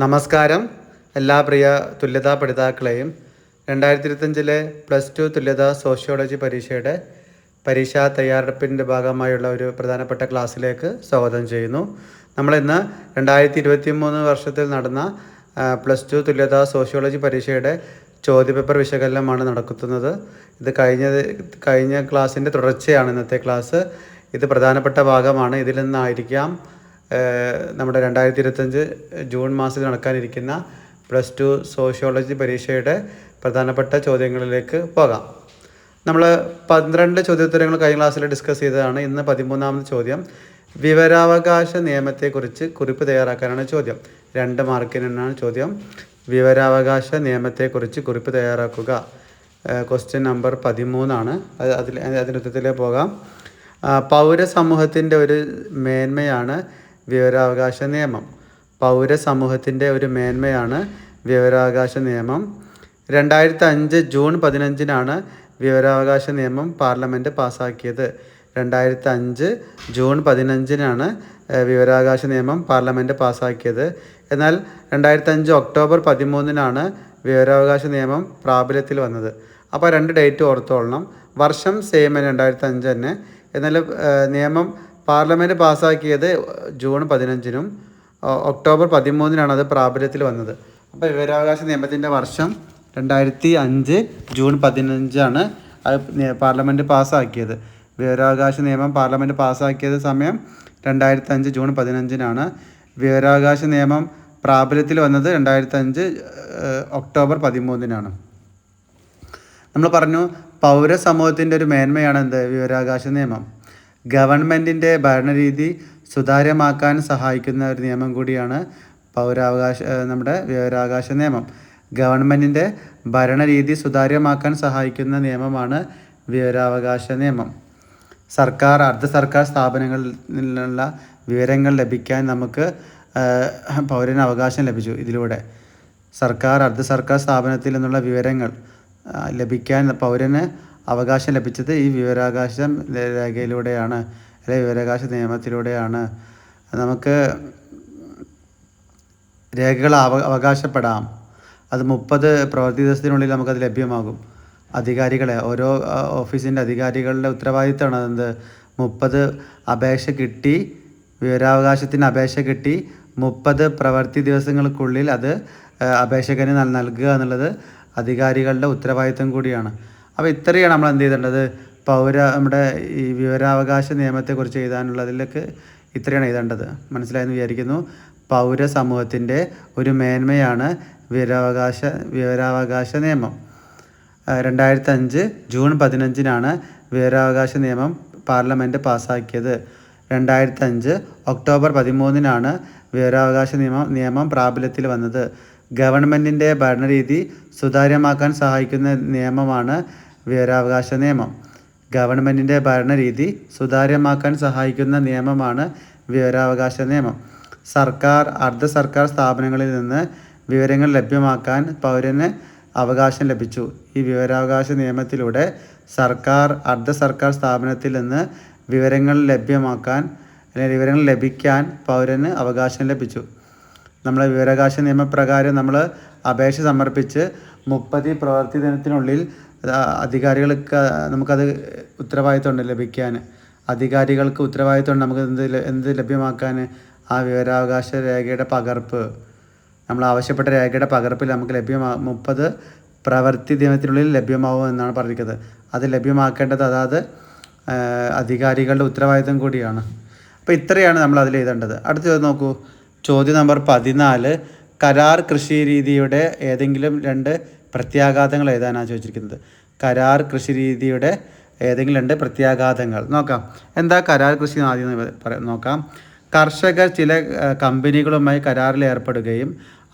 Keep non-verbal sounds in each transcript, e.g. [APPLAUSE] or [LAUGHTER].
നമസ്കാരം. എല്ലാ പ്രിയ തുല്യതാ പഠിതാക്കളെയും രണ്ടായിരത്തി ഇരുപത്തഞ്ചിലെ പ്ലസ് ടു തുല്യതാ സോഷ്യോളജി പരീക്ഷയുടെ പരീക്ഷാ തയ്യാറെടുപ്പിന്റെ ഭാഗമായുള്ള ഒരു പ്രധാനപ്പെട്ട ക്ലാസ്സിലേക്ക് സ്വാഗതം ചെയ്യുന്നു. നമ്മളിന്ന് രണ്ടായിരത്തി ഇരുപത്തി മൂന്ന് വർഷത്തിൽ നടന്ന പ്ലസ് ടു തുല്യതാ സോഷ്യോളജി പരീക്ഷയുടെ ചോദ്യപേപ്പർ വിശകലനമാണ് നടക്കുന്നത്. ഇത് കഴിഞ്ഞ കഴിഞ്ഞ ക്ലാസ്സിന്റെ തുടർച്ചയാണ് ഇന്നത്തെ ക്ലാസ്. ഇത് പ്രധാനപ്പെട്ട ഭാഗമാണ്. ഇതിൽ നിന്നായിരിക്കാം നമ്മുടെ രണ്ടായിരത്തി ഇരുപത്തഞ്ച് ജൂൺ മാസത്തിൽ നടക്കാനിരിക്കുന്ന പ്ലസ് ടു സോഷ്യോളജി പരീക്ഷയുടെ പ്രധാനപ്പെട്ട ചോദ്യങ്ങളിലേക്ക് പോകാം. നമ്മൾ പന്ത്രണ്ട് ചോദ്യോത്തരങ്ങൾ കഴിഞ്ഞ ക്ലാസ്സിൽ ഡിസ്കസ് ചെയ്തതാണ്. ഇന്ന് പതിമൂന്നാമത് ചോദ്യം. വിവരാവകാശ നിയമത്തെക്കുറിച്ച് കുറിപ്പ് തയ്യാറാക്കാനാണ് ചോദ്യം. രണ്ട് മാർക്കിനാണ് ചോദ്യം. വിവരാവകാശ നിയമത്തെക്കുറിച്ച് കുറിപ്പ് തയ്യാറാക്കുക. ക്വസ്റ്റ്യൻ നമ്പർ പതിമൂന്നാണ്. അത് അതിൽ അതിന്റെ ഉത്തരത്തിലേ പോകാം. പൗരസമൂഹത്തിന്റെ ഒരു മേന്മയാണ് വിവരാവകാശ നിയമം. പൗരസമൂഹത്തിന്റെ ഒരു മേന്മയാണ് വിവരാവകാശ നിയമം. രണ്ടായിരത്തി അഞ്ച് ജൂൺ പതിനഞ്ചിനാണ് വിവരാവകാശ നിയമം പാർലമെന്റ് പാസ്സാക്കിയത് രണ്ടായിരത്തി അഞ്ച് ജൂൺ പതിനഞ്ചിനാണ് വിവരാവകാശ നിയമം പാർലമെന്റ് പാസ്സാക്കിയത് എന്നാൽ രണ്ടായിരത്തി അഞ്ച് ഒക്ടോബർ പതിമൂന്നിനാണ് വിവരാവകാശ നിയമം പ്രാബല്യത്തിൽ വന്നത്. അപ്പോൾ രണ്ട് ഡേറ്റ് ഓർത്തോളണം. വർഷം സെയിം രണ്ടായിരത്തി അഞ്ച് തന്നെ. എന്നാൽ നിയമം പാർലമെന്റ് പാസ്സാക്കിയത് ജൂൺ പതിനഞ്ചിനും ഒക്ടോബർ പതിമൂന്നിനാണ് അത് പ്രാബല്യത്തിൽ വന്നത്. അപ്പോൾ വിവരാവകാശ നിയമത്തിന്റെ വർഷം രണ്ടായിരത്തി അഞ്ച് ജൂൺ പതിനഞ്ചാണ് അത് പാർലമെന്റ് പാസ്സാക്കിയത്. വിവരാവകാശ നിയമം പാർലമെന്റ് പാസ്സാക്കിയത് സമയം രണ്ടായിരത്തി അഞ്ച് ജൂൺ പതിനഞ്ചിനാണ്. വിവരാവകാശ നിയമം പ്രാബല്യത്തിൽ വന്നത് രണ്ടായിരത്തി അഞ്ച് ഒക്ടോബർ പതിമൂന്നിനാണ്. നമ്മൾ പറഞ്ഞു പൗരസമൂഹത്തിന്റെ ഒരു മേന്മയാണ് എന്ത്? വിവരാവകാശ നിയമം. ഗവൺമെന്റിന്റെ ഭരണരീതി സുതാര്യമാക്കാൻ സഹായിക്കുന്ന ഒരു നിയമം കൂടിയാണ് പൗരാവകാശ നമ്മുടെ വിവരാവകാശ നിയമം. ഗവൺമെന്റിന്റെ ഭരണരീതി സുതാര്യമാക്കാൻ സഹായിക്കുന്ന നിയമമാണ് വിവരാവകാശ നിയമം. സർക്കാർ അർദ്ധ സർക്കാർ സ്ഥാപനങ്ങളിൽ നിന്നുള്ള വിവരങ്ങൾ ലഭിക്കാൻ നമുക്ക് പൗരന് അവകാശം ലഭിച്ചു ഇതിലൂടെ. സർക്കാർ അർദ്ധ സർക്കാർ സ്ഥാപനത്തിൽ നിന്നുള്ള വിവരങ്ങൾ ലഭിക്കാൻ പൗരന് അവകാശം ലഭിച്ചത് ഈ വിവരാവകാശ രേഖയിലൂടെയാണ് അല്ലെ വിവരാവകാശ നിയമത്തിലൂടെയാണ്. നമുക്ക് രേഖകൾ അവ അവകാശപ്പെടാം. അത് മുപ്പത് പ്രവൃത്തി ദിവസത്തിനുള്ളിൽ നമുക്കത് ലഭ്യമാകും. അധികാരികളെ ഓരോ ഓഫീസിന്റെ അധികാരികളുടെ ഉത്തരവാദിത്തമാണ് അതെന്ത്? മുപ്പത് അപേക്ഷ കിട്ടി വിവരാവകാശത്തിന് അപേക്ഷ കിട്ടി മുപ്പത് പ്രവൃത്തി ദിവസങ്ങൾക്കുള്ളിൽ അത് അപേക്ഷകന് നൽ- നൽകുക എന്നുള്ളത് അധികാരികളുടെ ഉത്തരവാദിത്തം കൂടിയാണ്. അപ്പോൾ ഇത്രയാണ് നമ്മൾ എന്ത് ചെയ്തേണ്ടത്? പൗര നമ്മുടെ ഈ വിവരാവകാശ നിയമത്തെക്കുറിച്ച് എഴുതാനുള്ളതിലേക്ക് ഇത്രയാണ് എഴുതേണ്ടത്. മനസ്സിലായെന്ന് വിചാരിക്കുന്നു. പൗര സമൂഹത്തിന്റെ ഒരു മേന്മയാണ് വിവരാവകാശ വിവരാവകാശ നിയമം. രണ്ടായിരത്തി അഞ്ച് ജൂൺ പതിനഞ്ചിനാണ് വിവരാവകാശ നിയമം പാർലമെന്റ് പാസ്സാക്കിയത്. രണ്ടായിരത്തി അഞ്ച് ഒക്ടോബർ പതിമൂന്നിനാണ് വിവരാവകാശ നിയമം നിയമം പ്രാബല്യത്തിൽ വന്നത്. ഗവൺമെന്റിന്റെ ഭരണരീതി സുതാര്യമാക്കാൻ സഹായിക്കുന്ന നിയമമാണ് വിവരാവകാശ നിയമം. ഗവൺമെന്റിന്റെ ഭരണരീതി സുതാര്യമാക്കാൻ സഹായിക്കുന്ന നിയമമാണ് വിവരാവകാശ നിയമം. സർക്കാർ അർദ്ധ സർക്കാർ സ്ഥാപനങ്ങളിൽ നിന്ന് വിവരങ്ങൾ ലഭ്യമാക്കാൻ പൗരന് അവകാശം ലഭിച്ചു. ഈ വിവരാവകാശ നിയമത്തിലൂടെ സർക്കാർ അർദ്ധ സർക്കാർ സ്ഥാപനത്തിൽ നിന്ന് വിവരങ്ങൾ ലഭ്യമാക്കാൻ അല്ലെങ്കിൽ വിവരങ്ങൾ ലഭിക്കാൻ പൗരന് അവകാശം ലഭിച്ചു. നമ്മളെ വിവരാവകാശ നിയമപ്രകാരം നമ്മൾ അപേക്ഷ സമർപ്പിച്ച് മുപ്പത് പ്രവൃത്തി ദിനത്തിനുള്ളിൽ അധികാരികൾക്ക് നമുക്കത് ഉത്തരവാദിത്തമുണ്ട് ലഭിക്കാൻ അധികാരികൾക്ക് ഉത്തരവാദിത്തമുണ്ട് നമുക്ക് എന്ത് എന്ത് ലഭ്യമാക്കാൻ ആ വിവരാവകാശ രേഖയുടെ പകർപ്പ്. നമ്മൾ ആവശ്യപ്പെട്ട രേഖയുടെ പകർപ്പിൽ നമുക്ക് ലഭ്യമാ മുപ്പത് പ്രവൃത്തി ദിനത്തിനുള്ളിൽ ലഭ്യമാവും എന്നാണ് പറഞ്ഞിരിക്കുന്നത്. അത് ലഭ്യമാക്കേണ്ടത് അതാത് അധികാരികളുടെ ഉത്തരവാദിത്തം കൂടിയാണ്. അപ്പോൾ ഇത്രയാണ് നമ്മൾ അതിൽ എഴുതേണ്ടത്. അടുത്തത് നോക്കൂ. ചോദ്യം നമ്പർ പതിനാല് കരാർ കൃഷി രീതിയുടെ ഏതെങ്കിലും രണ്ട് പ്രത്യാഘാതങ്ങൾ എഴുതാനാണ് ചോദിച്ചിരിക്കുന്നത്? കരാർ കൃഷി രീതിയുടെ ഏതെങ്കിലും രണ്ട് പ്രത്യാഘാതങ്ങൾ. നോക്കാം. എന്താ കരാർ കൃഷി ആദ്യം നോക്കാം. കർഷകർ ചില കമ്പനികളുമായി കരാറിൽ ഏർപ്പെടുകയും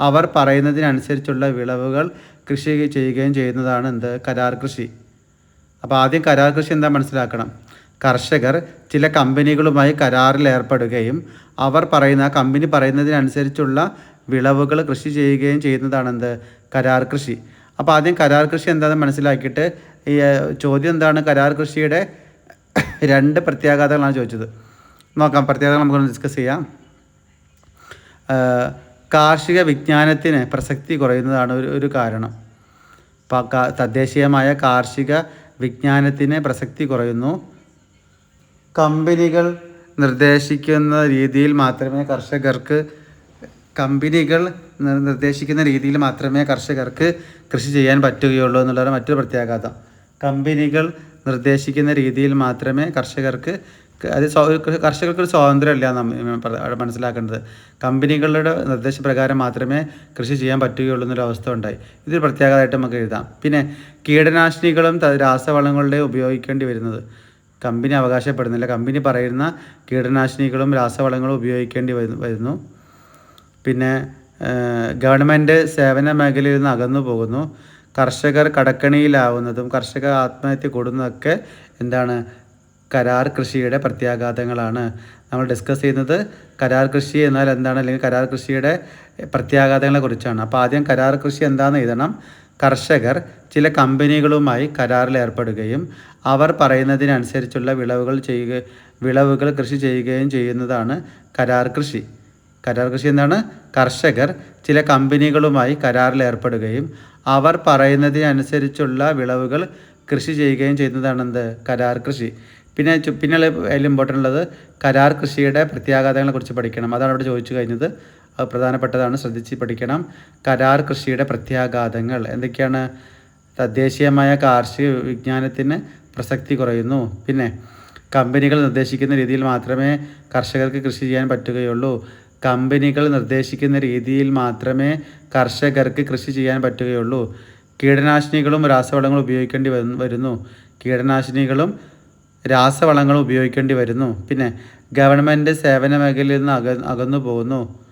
അവർ പറയുന്നതിനനുസരിച്ചുള്ള വിളവുകൾ കൃഷി ചെയ്യുകയും ചെയ്യുന്നതാണ് എന്ത്? കരാർ കൃഷി. അപ്പോൾ ആദ്യം കരാർ കൃഷി എന്താ മനസ്സിലാക്കണം? കർഷകർ ചില കമ്പനികളുമായി കരാറിൽ ഏർപ്പെടുകയും അവർ പറയുന്ന കമ്പനി പറയുന്നതിനനുസരിച്ചുള്ള വിളവുകൾ കൃഷി ചെയ്യുകയും ചെയ്യുന്നതാണെന്ത്? കരാർ കൃഷി. അപ്പോൾ ആദ്യം കരാർ കൃഷി എന്താണെന്ന് മനസ്സിലാക്കിയിട്ട് ഈ ചോദ്യം എന്താണ്? കരാർ കൃഷിയുടെ രണ്ട് പ്രത്യാഘാതങ്ങളാണ് ചോദിച്ചത്. നോക്കാം പ്രത്യേകത നമുക്കൊന്ന് ഡിസ്കസ് ചെയ്യാം. കാർഷിക വിജ്ഞാനത്തിന് പ്രസക്തി കുറയുന്നതാണ് ഒരു ഒരു കാരണം. തദ്ദേശീയമായ കാർഷിക വിജ്ഞാനത്തിന് പ്രസക്തി കുറയുന്നു. കമ്പനികൾ നിർദ്ദേശിക്കുന്ന രീതിയിൽ മാത്രമേ കർഷകർക്ക് കമ്പനികൾ നിർദ്ദേശിക്കുന്ന രീതിയിൽ മാത്രമേ കർഷകർക്ക് കൃഷി ചെയ്യാൻ പറ്റുകയുള്ളൂ എന്നുള്ളതാണ് മറ്റൊരു പ്രത്യാഘാതം. കമ്പനികൾ നിർദ്ദേശിക്കുന്ന രീതിയിൽ മാത്രമേ കർഷകർക്ക് അത് കർഷകർക്ക് ഒരു സ്വാതന്ത്ര്യമല്ല മനസ്സിലാക്കേണ്ടത്. കമ്പനികളുടെ നിർദ്ദേശപ്രകാരം മാത്രമേ കൃഷി ചെയ്യാൻ പറ്റുകയുള്ളൂ എന്നൊരു അവസ്ഥ ഉണ്ടായി. ഇതൊരു പ്രത്യേകതയായിട്ട് നമുക്ക് എഴുതാം. പിന്നെ കീടനാശിനികളും രാസവളങ്ങളുടെ ഉപയോഗിക്കേണ്ടി വരുന്നത്. കമ്പനി അവകാശപ്പെടുന്നില്ല. കമ്പനി പറയുന്ന കീടനാശിനികളും രാസവളങ്ങളും ഉപയോഗിക്കേണ്ടി വരുന്നു- പിന്നെ ഗവൺമെന്റ് സേവന മേഖലയിൽ നിന്ന് അകന്നു പോകുന്നു. കർഷകർ കടക്കണിയിലാവുന്നതും കർഷകർ ആത്മഹത്യ കൂടുന്നതൊക്കെ എന്താണ്? കരാർ കൃഷിയുടെ പ്രത്യാഘാതങ്ങളാണ്. നമ്മൾ ഡിസ്കസ് ചെയ്യുന്നത് കരാർ കൃഷി എന്നാൽ എന്താണ്? അല്ലെങ്കിൽ കരാർ കൃഷിയുടെ പ്രത്യാഘാതങ്ങളെ കുറിച്ചാണ്. അപ്പോൾ ആദ്യം കരാർ കൃഷി എന്താണെന്ന് എഴുതണം. കർഷകർ ചില കമ്പനികളുമായി കരാറിൽ ഏർപ്പെടുകയും അവർ പറയുന്നതിനനുസരിച്ചുള്ള വിളവുകൾ ചെയ്യുക വിളവുകൾ കൃഷി ചെയ്യുകയും ചെയ്യുന്നതാണ് കരാർ കൃഷി. കരാർ കൃഷി എന്താണ്? കർഷകർ ചില കമ്പനികളുമായി കരാറിൽ ഏർപ്പെടുകയും അവർ പറയുന്നതിനനുസരിച്ചുള്ള വിളവുകൾ കൃഷി ചെയ്യുകയും ചെയ്യുന്നതാണ് എന്ത് കരാർ കൃഷി. പിന്നെ പിന്നെയുള്ള പിന്നെ അതിൽ ഇമ്പോർട്ടന്റ് ഉള്ളത് കരാർ കൃഷിയുടെ പ്രത്യാഘാതങ്ങളെ കുറിച്ച് പഠിക്കണം. അതാണ് അവിടെ ചോദിച്ചു കഴിഞ്ഞത്. അത് പ്രധാനപ്പെട്ടതാണ്. ശ്രദ്ധിച്ച് പഠിക്കണം. കരാർ കൃഷിയുടെ പ്രത്യാഘാതങ്ങൾ എന്തൊക്കെയാണ്? തദ്ദേശീയമായ കാർഷിക വിജ്ഞാനത്തിന് പ്രസക്തി കുറയുന്നു. പിന്നെ കമ്പനികൾ നിർദ്ദേശിക്കുന്ന രീതിയിൽ മാത്രമേ കർഷകർക്ക് കൃഷി ചെയ്യാൻ പറ്റുകയുള്ളൂ. കമ്പനികൾ നിർദ്ദേശിക്കുന്ന രീതിയിൽ മാത്രമേ കർഷകർക്ക് കൃഷി ചെയ്യാൻ പറ്റുകയുള്ളൂ. കീടനാശിനികളും രാസവളങ്ങളും ഉപയോഗിക്കേണ്ടി വരുന്നു. കീടനാശിനികളും രാസവളങ്ങളും ഉപയോഗിക്കേണ്ടി വരുന്നു. പിന്നെ ഗവൺമെന്റ് സേവന മേഖലയിൽ നിന്ന് അക അകന്നു പോകുന്നു.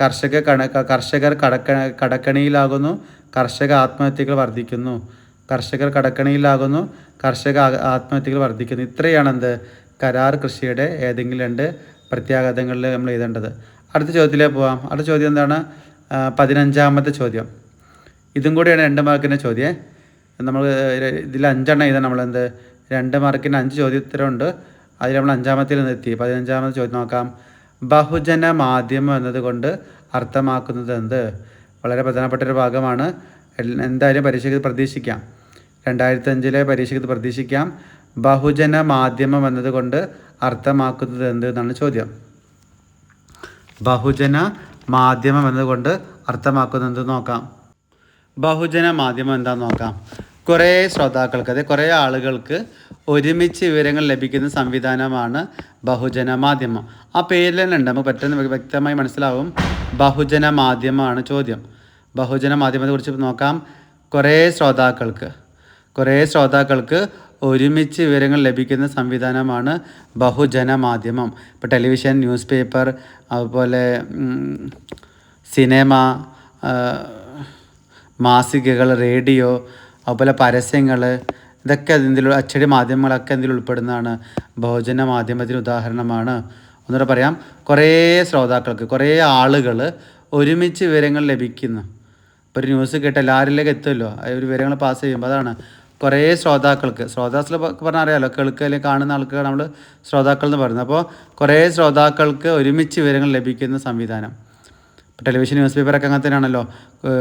കർഷക കണ കർഷകർ കടക്ക കടക്കണിയിലാകുന്നു. കർഷക ആത്മഹത്യകൾ വർദ്ധിക്കുന്നു. കർഷകർ കടക്കണിയിലാകുന്നു. കർഷക ആത്മഹത്യകൾ വർദ്ധിക്കുന്നു. ഇത്രയാണ് എന്ത് കരാർ കൃഷിയുടെ ഏതെങ്കിലും രണ്ട് പ്രത്യാഘാതങ്ങളിൽ നമ്മൾ എഴുതേണ്ടത്. അടുത്ത ചോദ്യത്തിലേക്ക് പോവാം. അടുത്ത ചോദ്യം എന്താണ്? പതിനഞ്ചാമത്തെ ചോദ്യം. ഇതും കൂടിയാണ് രണ്ട് മാർക്കിന്റെ ചോദ്യം. നമ്മൾ ഇതിൽ അഞ്ചെണ്ണം എഴുതാൻ നമ്മളെന്ത്? രണ്ട് മാർക്കിന് അഞ്ച് ചോദ്യോത്തരമുണ്ട്. അതിൽ നമ്മൾ അഞ്ചാമത്തിൽ നിന്ന് എത്തി. പതിനഞ്ചാമത്തെ ചോദ്യം നോക്കാം. ബഹുജന മാധ്യമം എന്നതുകൊണ്ട് അർത്ഥമാക്കുന്നത് എന്ത് വളരെ പ്രധാനപ്പെട്ട ഒരു ഭാഗമാണ്. എന്തായാലും പരീക്ഷയ്ക്ക് പ്രതീക്ഷിക്കാം. രണ്ടായിരത്തി അഞ്ചിലെ പരീക്ഷയ്ക്ക് പ്രതീക്ഷിക്കാം. ബഹുജന മാധ്യമം എന്നതുകൊണ്ട് അർത്ഥമാക്കുന്നത് എന്ത് എന്നാണ് ചോദ്യം. ബഹുജന മാധ്യമം എന്നതുകൊണ്ട് അർത്ഥമാക്കുന്നത് എന്ത് നോക്കാം. ബഹുജന മാധ്യമം എന്താന്ന് നോക്കാം. കുറേ ശ്രോതാക്കൾക്ക് അതെ കുറേ ആളുകൾക്ക് ഒരുമിച്ച് വിവരങ്ങൾ ലഭിക്കുന്ന സംവിധാനമാണ് ബഹുജന മാധ്യമം ആ പേരിൽ തന്നെ ഉണ്ട്. നമുക്ക് പെട്ടെന്ന് വ്യക്തമായി മനസ്സിലാവും. ബഹുജന മാധ്യമമാണ് ചോദ്യം. ബഹുജന മാധ്യമത്തെക്കുറിച്ച് നോക്കാം. കുറേ ശ്രോതാക്കൾക്ക് കുറേ ശ്രോതാക്കൾക്ക് ഒരുമിച്ച് വിവരങ്ങൾ ലഭിക്കുന്ന സംവിധാനമാണ് ബഹുജന മാധ്യമം ഇപ്പോൾ ടെലിവിഷൻ ന്യൂസ് പേപ്പർ അതുപോലെ സിനിമ മാസികകൾ റേഡിയോ അതുപോലെ പരസ്യങ്ങൾ ഇതൊക്കെ ഇതിൽ അച്ചടി മാധ്യമങ്ങളൊക്കെ ഇതിൽ ഉൾപ്പെടുന്നതാണ്. ബഹുജന മാധ്യമത്തിന് ഉദാഹരണമാണ്. ഒന്നുകൂടെ പറയാം കുറേ ശ്രോതാക്കൾക്ക് കുറേ ആളുകൾ ഒരുമിച്ച് വിവരങ്ങൾ ലഭിക്കുന്നു. ഇപ്പോൾ ഒരു ന്യൂസ് കേട്ട് എല്ലാവരിലേക്ക് എത്തുമല്ലോ ഒരു വിവരങ്ങൾ പാസ് ചെയ്യുമ്പോൾ അതാണ്. കുറേ ശ്രോതാക്കൾക്ക് ശ്രോതാക്കൾ പറഞ്ഞാൽ അറിയാമല്ലോ അല്ലെങ്കിൽ കാണുന്ന ആൾക്ക് നമ്മൾ ശ്രോതാക്കൾ എന്ന് പറയുന്നത്. അപ്പോൾ കുറേ ശ്രോതാക്കൾക്ക് ഒരുമിച്ച് വിവരങ്ങൾ ലഭിക്കുന്ന സംവിധാനം. ടെലിവിഷൻ ന്യൂസ് പേപ്പറൊക്കെ അങ്ങനെ തന്നെയാണല്ലോ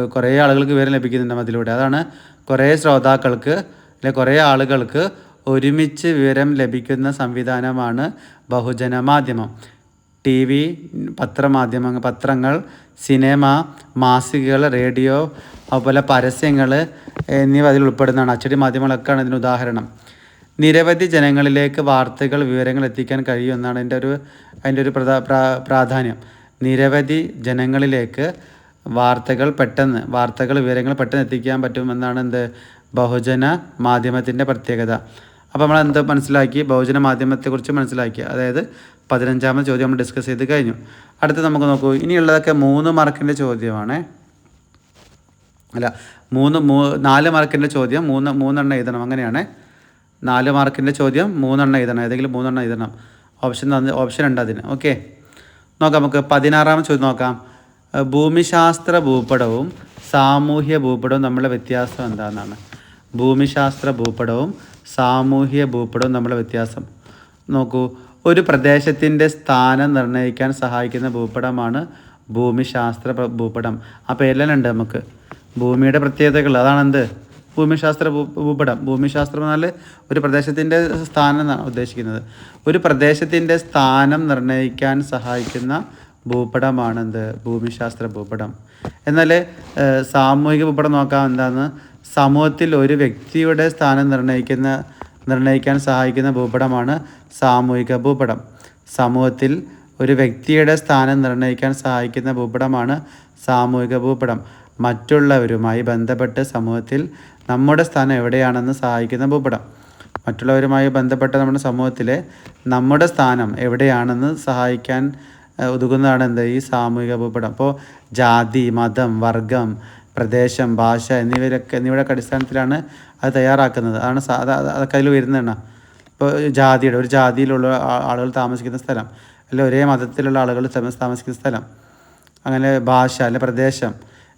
കുറേ ആളുകൾക്ക് വിവരം ലഭിക്കുന്നുണ്ട് അതിലൂടെ അതാണ് കുറേ ശ്രോതാക്കൾക്ക് അല്ലെ കുറേ ആളുകൾക്ക് ഒരുമിച്ച് വിവരം ലഭിക്കുന്ന സംവിധാനമാണ് ബഹുജന മാധ്യമം ടി വി പത്രമാധ്യമങ്ങൾ പത്രങ്ങൾ സിനിമ മാസികകൾ റേഡിയോ അതുപോലെ പരസ്യങ്ങൾ എന്നിവ അതിൽ ഉൾപ്പെടുന്നതാണ്. അച്ചടി മാധ്യമങ്ങളൊക്കെയാണ് ഇതിന് ഉദാഹരണം. നിരവധി ജനങ്ങളിലേക്ക് വാർത്തകൾ വിവരങ്ങൾ എത്തിക്കാൻ കഴിയുമെന്നാണ് എന്റെ ഒരു അതിന്റെ ഒരു പ്രധാ പ്രാ- പ്രാധാന്യം. നിരവധി ജനങ്ങളിലേക്ക് വാർത്തകൾ പെട്ടെന്ന് വാർത്തകൾ വിവരങ്ങൾ പെട്ടെന്ന് എത്തിക്കാൻ പറ്റുമെന്നാണ് എന്ത്? ബഹുജന മാധ്യമത്തിന്റെ പ്രത്യേകത. അപ്പോൾ നമ്മൾ എന്ത് മനസ്സിലാക്കി? ബഹുജന മാധ്യമത്തെക്കുറിച്ച് മനസ്സിലാക്കി. അതായത് പതിനഞ്ചാമത് ചോദ്യം നമ്മൾ ഡിസ്കസ് ചെയ്ത് കഴിഞ്ഞു. അടുത്ത് നമുക്ക് നോക്കൂ. ഇനിയുള്ളതൊക്കെ മൂന്ന് മാർക്കിന്റെ ചോദ്യമാണ്. അല്ല മൂന്ന് മൂ നാല് മാർക്കിന്റെ ചോദ്യം മൂന്ന് മൂന്നെണ്ണം എഴുതണം. അങ്ങനെയാണ്. നാല് മാർക്കിന്റെ ചോദ്യം മൂന്നെണ്ണം എഴുതണം. ഏതെങ്കിലും മൂന്നെണ്ണം എഴുതണം. ഓപ്ഷൻ തന്ന് ഓപ്ഷൻ ഉണ്ട് അതിന്. ഓക്കെ. നോക്കാം നമുക്ക് പതിനാറാം ചോദ്യം നോക്കാം. ഭൂമിശാസ്ത്ര ഭൂപടവും സാമൂഹ്യ ഭൂപടവും തമ്മിലുള്ള വ്യത്യാസം എന്താണെന്നാണ്. ഭൂമിശാസ്ത്ര ഭൂപടവും സാമൂഹ്യ ഭൂപടവും തമ്മിലുള്ള വ്യത്യാസം. നോക്കൂ ഒരു പ്രദേശത്തിന്റെ സ്ഥാനം നിർണയിക്കാൻ സഹായിക്കുന്ന ഭൂപടമാണ് ഭൂമിശാസ്ത്ര ഭൂപടം. അപ്പോൾ എല്ലാം ഉണ്ട് നമുക്ക്. ഭൂമിയുടെ പ്രത്യേകതകൾ അതാണ് എന്ത് ഭൂമിശാസ്ത്ര ഭൂപടം. ഭൂമിശാസ്ത്രം എന്നാൽ ഒരു പ്രദേശത്തിന്റെ സ്ഥാനം എന്നാണ് ഉദ്ദേശിക്കുന്നത്. ഒരു പ്രദേശത്തിന്റെ സ്ഥാനം നിർണയിക്കാൻ സഹായിക്കുന്ന ഭൂപടമാണെന്ത്? ഭൂമിശാസ്ത്ര ഭൂപടം. എന്നാൽ സാമൂഹിക ഭൂപടം നോക്കാം എന്താണ് സമൂഹത്തിൽ ഒരു വ്യക്തിയുടെ സ്ഥാനം നിർണയിക്കുന്ന നിർണയിക്കാൻ സഹായിക്കുന്ന ഭൂപടമാണ് സാമൂഹിക ഭൂപടം. സമൂഹത്തിൽ ഒരു വ്യക്തിയുടെ സ്ഥാനം നിർണയിക്കാൻ സഹായിക്കുന്ന ഭൂപടമാണ് സാമൂഹിക ഭൂപടം. മറ്റുള്ളവരുമായി ബന്ധപ്പെട്ട് സമൂഹത്തിൽ നമ്മുടെ സ്ഥാനം എവിടെയാണെന്ന് സഹായിക്കുന്ന ഭൂപടം. മറ്റുള്ളവരുമായി ബന്ധപ്പെട്ട നമ്മുടെ സമൂഹത്തിലെ നമ്മുടെ സ്ഥാനം എവിടെയാണെന്ന് സഹായിക്കാൻ ഒതുകുന്നതാണ് എന്ത്? ഈ സാമൂഹിക ഭൂപടം. അപ്പോൾ ജാതി മതം വർഗം പ്രദേശം ഭാഷ എന്നിവരൊക്കെ എന്നിവയുടെ അടിസ്ഥാനത്തിലാണ് അത് തയ്യാറാക്കുന്നത്. അതാണ് അതൊക്കെ അതിൽ വരുന്നതാണ് ഇപ്പോൾ ജാതിയുടെ ഒരു ജാതിയിലുള്ള ആളുകൾ താമസിക്കുന്ന സ്ഥലം അല്ല ഒരേ മതത്തിലുള്ള ആളുകൾ താമസിക്കുന്ന സ്ഥലം അങ്ങനെ ഭാഷ അല്ലെ പ്രദേശം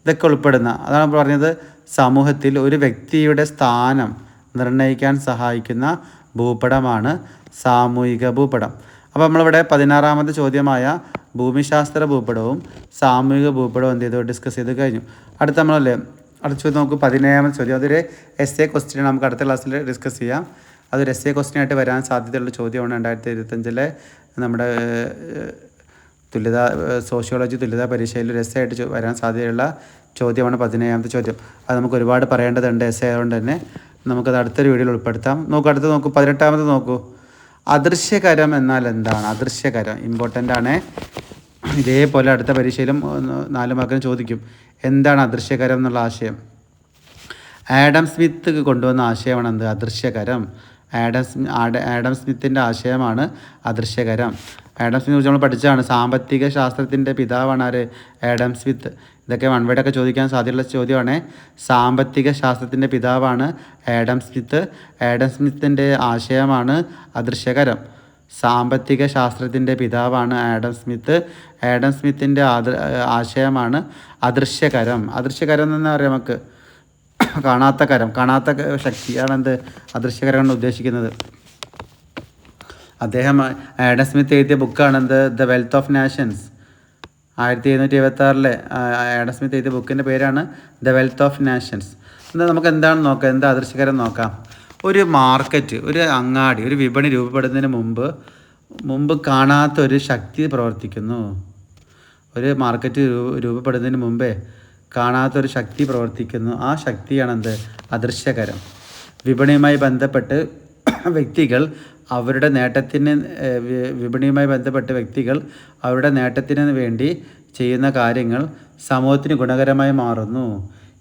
ഇതൊക്കെ ഉൾപ്പെടുന്ന അതാണ് പറഞ്ഞത് സമൂഹത്തിൽ ഒരു വ്യക്തിയുടെ സ്ഥാനം നിർണയിക്കാൻ സഹായിക്കുന്ന ഭൂപടമാണ് സാമൂഹിക ഭൂപടം. അപ്പോൾ നമ്മളിവിടെ പതിനാറാമത്തെ ചോദ്യമായ ഭൂമിശാസ്ത്ര ഭൂപടവും സാമൂഹിക ഭൂപടവും എന്ത് ചെയ്തു? ഡിസ്കസ് ചെയ്ത് കഴിഞ്ഞു. അടുത്ത നമ്മളല്ലേ അടുത്ത ചോദ്യം നമുക്ക് പതിനേഴാമത്തെ ചോദ്യം. അതൊരു എസ് എ ക്വസ്റ്റ്യൻ നമുക്ക് അടുത്ത ക്ലാസ്സിൽ ഡിസ്കസ് ചെയ്യാം. അതൊരു എസ് എ ക്വസ്റ്റ്യൻ ആയിട്ട് വരാൻ സാധ്യതയുള്ള ചോദ്യമാണ് രണ്ടായിരത്തി ഇരുപത്തഞ്ചിലെ നമ്മുടെ തുല്യത സോഷ്യോളജി തുല്യതാ പരീക്ഷയിൽ ആയിട്ട് വരാൻ സാധ്യതയുള്ള ചോദ്യമാണ് പതിനേഴാമത്തെ ചോദ്യം. അത് നമുക്ക് ഒരുപാട് പറയേണ്ടതുണ്ട് എസ് ആയതുകൊണ്ട് തന്നെ. നമുക്കത് അടുത്തൊരു വീഡിയോയിൽ ഉൾപ്പെടുത്താം. നോക്കൂ അടുത്ത് നോക്കൂ പതിനെട്ടാമത് നോക്കൂ. അദൃശ്യകരം എന്നാൽ എന്താണ്? അദൃശ്യകരം ഇമ്പോർട്ടന്റ് ആണ്. ഇതേപോലെ അടുത്ത പരീക്ഷയിലും നാലു മാർക്കിന് ചോദിക്കും. എന്താണ് അദൃശ്യകരം എന്നുള്ള ആശയം? ആഡം സ്മിത്ത് കൊണ്ടുവന്ന ആശയമാണ് എന്ത് അദൃശ്യകരം. ആഡ- ആഡം സ്മിത്തിന്റെ ആശയമാണ് അദൃശ്യകരം. ആഡം സ്മിത്ത് കുറിച്ച് നമ്മൾ പഠിച്ചതാണ്. സാമ്പത്തിക ശാസ്ത്രത്തിന്റെ പിതാവാണ് ആര്? Adam Smith. ഇതൊക്കെ വൺവേഡൊക്കെ ചോദിക്കാൻ സാധ്യതയുള്ള ചോദ്യമാണ്. സാമ്പത്തിക ശാസ്ത്രത്തിന്റെ പിതാവാണ് ആഡം സ്മിത്ത്. ആഡം സ്മിത്തിന്റെ ആശയമാണ് അദൃശ്യകരം. സാമ്പത്തിക ശാസ്ത്രത്തിന്റെ പിതാവാണ് ആഡം സ്മിത്ത്. ആഡം സ്മിത്തിന്റെ ആശയമാണ് അദൃശ്യകരം. അദൃശ്യകരം എന്ന് പറയാം നമുക്ക്. [COUGHS] കാണാത്ത കരം. കാണാത്ത ശക്തിയാണ് എന്ത്? അദൃശ്യകരം കൊണ്ട് ഉദ്ദേശിക്കുന്നത്. അദ്ദേഹം ആഡം സ്മിത്ത് എഴുതിയ ബുക്കാണ് എന്ത്? The wealth of nations. ആയിരത്തി എഴുന്നൂറ്റി എഴുപത്തി ആറിലെ ആഡം സ്മിത്ത് എഴുതിയ ബുക്കിന്റെ പേരാണ് ദ വെൽത്ത് ഓഫ് നാഷൻസ്. എന്നാൽ നമുക്ക് എന്താണ് നോക്കാം? എന്താ അദൃശ്യകരം നോക്കാം? ഒരു മാർക്കറ്റ് ഒരു അങ്ങാടി ഒരു വിപണി രൂപപ്പെടുന്നതിന് മുമ്പ് മുമ്പ് കാണാത്ത ഒരു ശക്തി പ്രവർത്തിക്കുന്നു. ഒരു മാർക്കറ്റ് രൂപ രൂപപ്പെടുന്നതിന് മുമ്പേ കാണാത്തൊരു ശക്തി പ്രവർത്തിക്കുന്നു. ആ ശക്തിയാണ് എന്ത് അദൃശ്യകരം വിപണിയുമായി ബന്ധപ്പെട്ട് വ്യക്തികൾ അവരുടെ നേട്ടത്തിന് വിപണിയുമായി ബന്ധപ്പെട്ട വ്യക്തികൾ അവരുടെ നേട്ടത്തിന് വേണ്ടി ചെയ്യുന്ന കാര്യങ്ങൾ സമൂഹത്തിന് ഗുണകരമായി മാറുന്നു.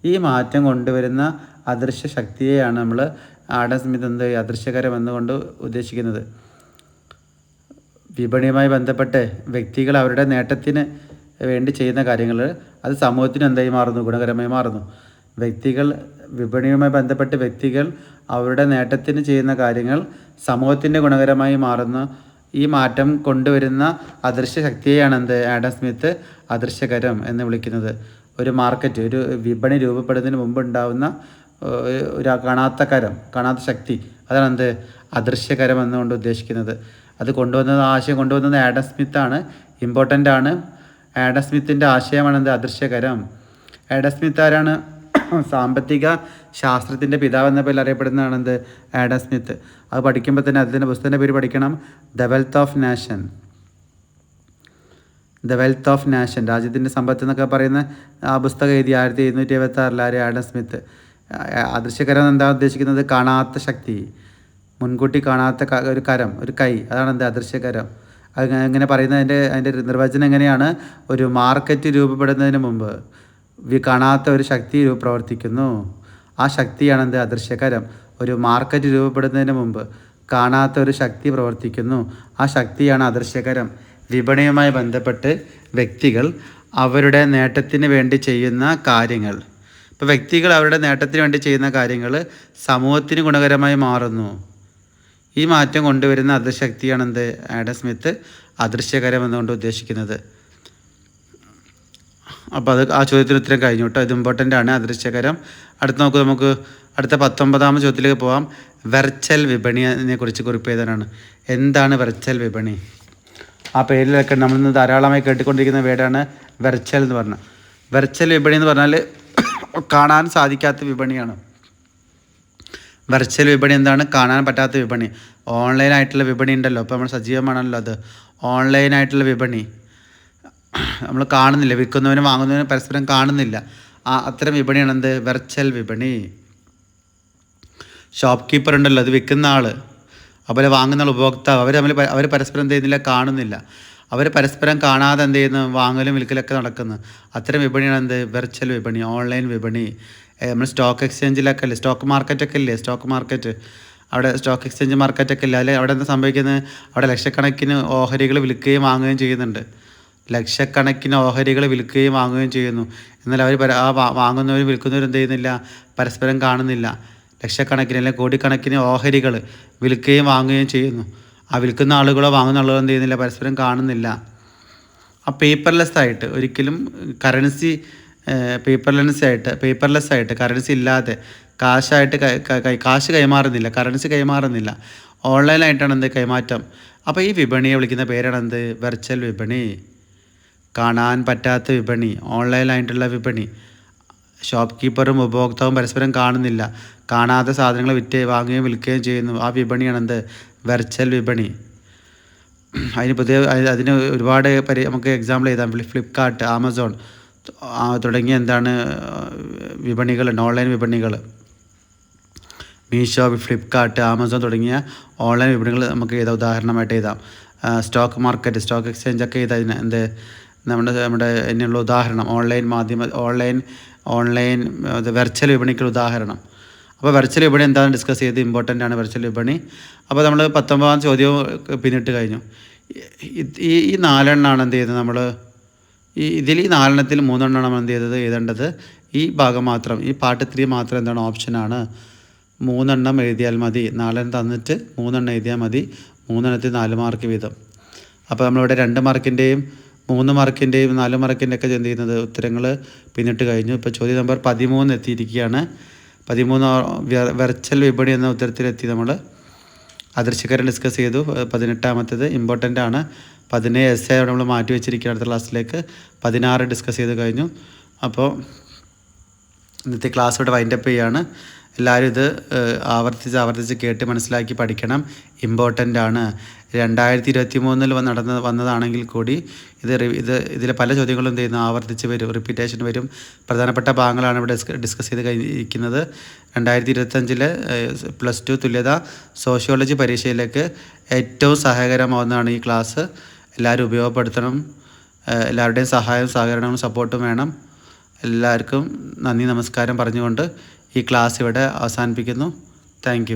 ഈ മാറ്റം കൊണ്ടുവരുന്ന അദൃശ്യ ശക്തിയെയാണ് നമ്മൾ ആഡം സ്മിത്ത് എന്ത് അദൃശ്യകരം എന്നുകൊണ്ട് ഉദ്ദേശിക്കുന്നത്. വിപണിയുമായി ബന്ധപ്പെട്ട് വ്യക്തികൾ അവരുടെ നേട്ടത്തിന് വേണ്ടി ചെയ്യുന്ന കാര്യങ്ങൾ അത് സമൂഹത്തിന് എന്തായി മാറുന്നു? ഗുണകരമായി മാറുന്നു. വ്യക്തികൾ വിപണിയുമായി ബന്ധപ്പെട്ട് വ്യക്തികൾ അവരുടെ നേട്ടത്തിന് ചെയ്യുന്ന കാര്യങ്ങൾ സമൂഹത്തിന്റെ ഗുണകരമായി മാറുന്ന ഈ മാറ്റം കൊണ്ടുവരുന്ന അദൃശ്യ ശക്തിയെയാണ് എന്ത്? ആഡം സ്മിത്ത് അദൃശ്യകരം എന്ന് വിളിക്കുന്നത്. ഒരു മാർക്കറ്റ് ഒരു വിപണി രൂപപ്പെടുന്നതിന് മുമ്പ് ഉണ്ടാവുന്ന ഒരു കാണാത്ത കരം കാണാത്ത ശക്തി അതാണ് എന്ത്? അദൃശ്യകരം എന്നുകൊണ്ട് ഉദ്ദേശിക്കുന്നത്. അത് കൊണ്ടുവന്നത് ആശയം കൊണ്ടുവന്നത് ആഡം ആണ്. ഇമ്പോർട്ടന്റ് ആണ്. ആഡം സ്മിത്തിന്റെ ആശയമാണ് എന്ത്? അദൃശ്യകരം. ആഡം സ്മിത്ത് ആരാണ്? സാമ്പത്തിക ശാസ്ത്രത്തിന്റെ പിതാവ് എന്ന പേരിൽ അറിയപ്പെടുന്നതാണ് എന്ത് ആഡം സ്മിത്ത്. അത് പഠിക്കുമ്പോൾ തന്നെ അതിന്റെ പുസ്തകത്തിന്റെ പേര് പഠിക്കണം. The wealth of nation. The wealth of nation. രാജ്യത്തിന്റെ സമ്പത്ത് എന്നൊക്കെ പറയുന്ന ആ പുസ്തകം എഴുതി ആയിരത്തി എഴുന്നൂറ്റി എഴുപത്തി ആഡം സ്മിത്ത്. അദൃശ്യകരം എന്താ ഉദ്ദേശിക്കുന്നത്? കാണാത്ത ശക്തി. മുൻകൂട്ടി കാണാത്ത ഒരു കരം ഒരു കൈ. അതാണ് എന്ത് അദൃശ്യകരം ഇങ്ങനെ പറയുന്നതിന്റെ അതിന്റെ നിർവചനം എങ്ങനെയാണ്? ഒരു മാർക്കറ്റ് രൂപപ്പെടുന്നതിന് മുമ്പ്. കാണാത്ത ഒരു ശക്തി പ്രവർത്തിക്കുന്നു. ആ ശക്തിയാണ് എന്ത്? അദൃശ്യകരം. ഒരു മാർക്കറ്റ് രൂപപ്പെടുന്നതിന് മുമ്പ് കാണാത്ത ഒരു ശക്തി പ്രവർത്തിക്കുന്നു. ആ ശക്തിയാണ് അദൃശ്യകരം. വിപണിയുമായി ബന്ധപ്പെട്ട് വ്യക്തികൾ അവരുടെ നേട്ടത്തിന് വേണ്ടി ചെയ്യുന്ന കാര്യങ്ങൾ. ഇപ്പോൾ വ്യക്തികൾ അവരുടെ നേട്ടത്തിന് വേണ്ടി ചെയ്യുന്ന കാര്യങ്ങൾ സമൂഹത്തിന് ഗുണകരമായി മാറുന്നു. ഈ മാറ്റം കൊണ്ടുവരുന്ന അദൃശക്തിയാണ് എന്ത്? Adam Smith. അദൃശ്യകരം എന്നുകൊണ്ട് ഉദ്ദേശിക്കുന്നത്. അപ്പോൾ അത് ആ ചോദ്യത്തിന് ഉത്തരം കഴിഞ്ഞു കേട്ടോ. ഇത് ഇമ്പോർട്ടന്റ് ആണ് അദൃശ്യകരം. അടുത്ത് നോക്കുക നമുക്ക് അടുത്ത പത്തൊമ്പതാമത് ചോദ്യത്തിലേക്ക് പോകാം വെർച്വൽ വിപണിയെ കുറിച്ച് കുറിപ്പ് എഴുതാനാണ്. എന്താണ് വെർച്വൽ വിപണി? ആ പേരിലൊക്കെ നമ്മളിന്ന് ധാരാളമായി കേട്ടുകൊണ്ടിരിക്കുന്ന വേടാണ് വെർച്വൽ എന്ന് പറഞ്ഞത് വെർച്വൽ വിപണി എന്ന് പറഞ്ഞാൽ കാണാൻ സാധിക്കാത്ത വിപണിയാണ്. വെർച്വൽ വിപണി എന്താണ്? കാണാൻ പറ്റാത്ത വിപണി. ഓൺലൈനായിട്ടുള്ള വിപണി ഉണ്ടല്ലോ. അപ്പോൾ നമ്മൾ സജീവമാണല്ലോ അത്. ഓൺലൈനായിട്ടുള്ള വിപണി. നമ്മൾ കാണുന്നില്ല വിൽക്കുന്നവനും വാങ്ങുന്നവനും പരസ്പരം കാണുന്നില്ല. ആ അത്തരം വിപണിയാണ് എന്ത്? വെർച്വൽ വിപണി. ഷോപ്പ് കീപ്പർ ഉണ്ടല്ലോ അത് വിൽക്കുന്ന ആൾ അതുപോലെ വാങ്ങുന്ന ഉപഭോക്താവ്. അവർ തമ്മിൽ അവർ പരസ്പരം എന്ത് ചെയ്യുന്നില്ല കാണുന്നില്ല. അവർ പരസ്പരം കാണാതെ എന്ത് ചെയ്യുന്നു? വാങ്ങലും വിൽക്കലൊക്കെ നടക്കുന്നു. അത്തരം വിപണിയാണ് എന്ത്? വെർച്വൽ വിപണി ഓൺലൈൻ വിപണി. നമ്മൾ സ്റ്റോക്ക് എക്സ്ചേഞ്ചിലൊക്കെ അല്ലേ? സ്റ്റോക്ക് മാർക്കറ്റൊക്കെ ഇല്ലേ? Stock market. അവിടെ സ്റ്റോക്ക് എക്സ്ചേഞ്ച് മാർക്കറ്റൊക്കെ ഇല്ല? അല്ലെ അവിടെ എന്താ സംഭവിക്കുന്നത്? അവിടെ ലക്ഷക്കണക്കിന് ഓഹരികൾ വിൽക്കുകയും വാങ്ങുകയും ചെയ്യുന്നുണ്ട്. ലക്ഷക്കണക്കിന് ഓഹരികൾ വിൽക്കുകയും വാങ്ങുകയും ചെയ്യുന്നു. എന്നാൽ അവർ ആ വാങ്ങുന്നവരും വിൽക്കുന്നവരും എന്ത് ചെയ്യുന്നില്ല പരസ്പരം കാണുന്നില്ല. ലക്ഷക്കണക്കിന് അല്ലെങ്കിൽ കോടിക്കണക്കിന് ഓഹരികൾ വിൽക്കുകയും വാങ്ങുകയും ചെയ്യുന്നു. ആ വിൽക്കുന്ന ആളുകളോ വാങ്ങുന്ന ആളുകളോ എന്ത് ചെയ്യുന്നില്ല പരസ്പരം കാണുന്നില്ല. ആ പേപ്പർലെസ് ആയിട്ട് ഒരിക്കലും കറൻസി പേപ്പർലെസ് ആയിട്ട് പേപ്പർലെസ് ആയിട്ട് കറൻസി ഇല്ലാതെ കാശായിട്ട് കാശ് കൈമാറുന്നില്ല കറൻസി കൈമാറുന്നില്ല. ഓൺലൈനായിട്ടാണ് എന്ത് കൈമാറ്റം? അപ്പോൾ ഈ വിപണിയെ വിളിക്കുന്ന പേരാണ് എന്ത്? വെർച്വൽ വിപണി. കാണാൻ പറ്റാത്ത വിപണി ഓൺലൈനായിട്ടുള്ള വിപണി. ഷോപ്പ് കീപ്പറും ഉപഭോക്താവും പരസ്പരം കാണുന്നില്ല. കാണാത്ത സാധനങ്ങൾ വിറ്റ് വാങ്ങുകയും വിൽക്കുകയും ചെയ്യുന്നു. ആ വിപണിയാണ് എന്ത്? വെർച്വൽ വിപണി. അതിന് പുതിയ അതിന് ഒരുപാട് പരി നമുക്ക് എക്സാമ്പിൾ ചെയ്താൽ ഫ്ലി- ഫ്ലിപ്കാർട്ട് ആമസോൺ തുടങ്ങിയ എന്താണ് വിപണികളുണ്ട് ഓൺലൈൻ വിപണികൾ. മീഷോ ഫ്ലിപ്കാർട്ട് ആമസോൺ തുടങ്ങിയ ഓൺലൈൻ വിപണികൾ നമുക്ക് ഏതാ ഉദാഹരണമായിട്ട് എഴുതാം. സ്റ്റോക്ക് മാർക്കറ്റ് സ്റ്റോക്ക് എക്സ്ചേഞ്ച് ഒക്കെ ചെയ്താൽ എന്ത്? നമ്മുടെ നമ്മുടെ അതിനുള്ള ഉദാഹരണം ഓൺലൈൻ മാധ്യമ ഓൺലൈൻ ഓൺലൈൻ വെർച്വൽ വിപണിക്കുള്ള ഉദാഹരണം. അപ്പോൾ വെർച്വൽ വിപണി എന്താണ് ഡിസ്കസ് ചെയ്ത് ഇമ്പോർട്ടന്റ് ആണ് വെർച്വൽ വിപണി. അപ്പോൾ നമ്മൾ പത്തൊമ്പതാം ചോദ്യവും പിന്നിട്ട് കഴിഞ്ഞു. ഈ ഈ നാലെണ്ണമാണ് എന്ത് ചെയ്തത് നമ്മൾ? ഈ ഇതിൽ ഈ നാലെണ്ണത്തിൽ മൂന്നെണ്ണമാണ് നമ്മൾ എന്ത് ചെയ്തത്? എഴുതേണ്ടത് ഈ ഭാഗം മാത്രം ഈ പാർട്ട് ത്രീ മാത്രം എന്താണ് ഓപ്ഷനാണ് മൂന്നെണ്ണം എഴുതിയാൽ മതി. നാലെണ്ണം തന്നിട്ട് മൂന്നെണ്ണം എഴുതിയാൽ മതി. മൂന്നെണ്ണത്തിൽ നാല് മാർക്ക് വീതം. അപ്പോൾ നമ്മളിവിടെ രണ്ട് മാർക്കിന്റെയും മൂന്ന് മാർക്കിന്റെയും നാല് മാർക്കിന്റെ ഒക്കെ എന്ത് ചെയ്യുന്നത്? ഉത്തരങ്ങൾ പിന്നിട്ട് കഴിഞ്ഞു. ഇപ്പോൾ ചോദ്യ നമ്പർ പതിമൂന്ന് എത്തിയിരിക്കുകയാണ്. പതിമൂന്ന് വെർ- വെർച്വൽ വിപണി എന്ന ഉത്തരത്തിലെത്തി നമ്മൾ അദൃശ്യകരം ഡിസ്കസ് ചെയ്തു. പതിനെട്ടാമത്തേത് ഇമ്പോർട്ടന്റ് ആണ്. പതിനേഴ് എസ് എ നമ്മൾ മാറ്റി വെച്ചിരിക്കുകയാണ് അടുത്ത ക്ലാസ്സിലേക്ക് പതിനാറ് ഡിസ്കസ് ചെയ്ത് കഴിഞ്ഞു. അപ്പോൾ ഇന്നത്തെ ക്ലാസ് ഇവിടെ വൈൻഡപ്പ് ചെയ്യാണ്. എല്ലാവരും ഇത് ആവർത്തിച്ച് ആവർത്തിച്ച് കേട്ട് മനസ്സിലാക്കി പഠിക്കണം. ഇമ്പോർട്ടന്റ് ആണ്. രണ്ടായിരത്തി ഇരുപത്തി മൂന്നിൽ നടന്ന വന്നതാണെങ്കിൽ കൂടി ഇത് ഇത് ഇതിലെ പല ചോദ്യങ്ങളും ചെയ്യുന്നു? ആവർത്തിച്ച് വരും റിപ്പീറ്റേഷൻ വരും. പ്രധാനപ്പെട്ട ഭാഗങ്ങളാണ് ഇവിടെ ഡിസ്കസ് ചെയ്ത് കഴിഞ്ഞിരിക്കുന്നത്. രണ്ടായിരത്തി ഇരുപത്തഞ്ചിലെ പ്ലസ് ടു തുല്യത സോഷ്യോളജി പരീക്ഷയിലേക്ക് ഏറ്റവും സഹായകരമാവുന്നതാണ് ഈ ക്ലാസ് എല്ലാവരും ഉപയോഗപ്പെടുത്തണം. എല്ലാവരുടെയും സഹായവും സഹകരണവും സപ്പോർട്ടും വേണം. എല്ലാവർക്കും നന്ദി നമസ്കാരം പറഞ്ഞുകൊണ്ട് ഈ ക്ലാസ് ഇവിടെ അവസാനിപ്പിക്കുന്നു. താങ്ക്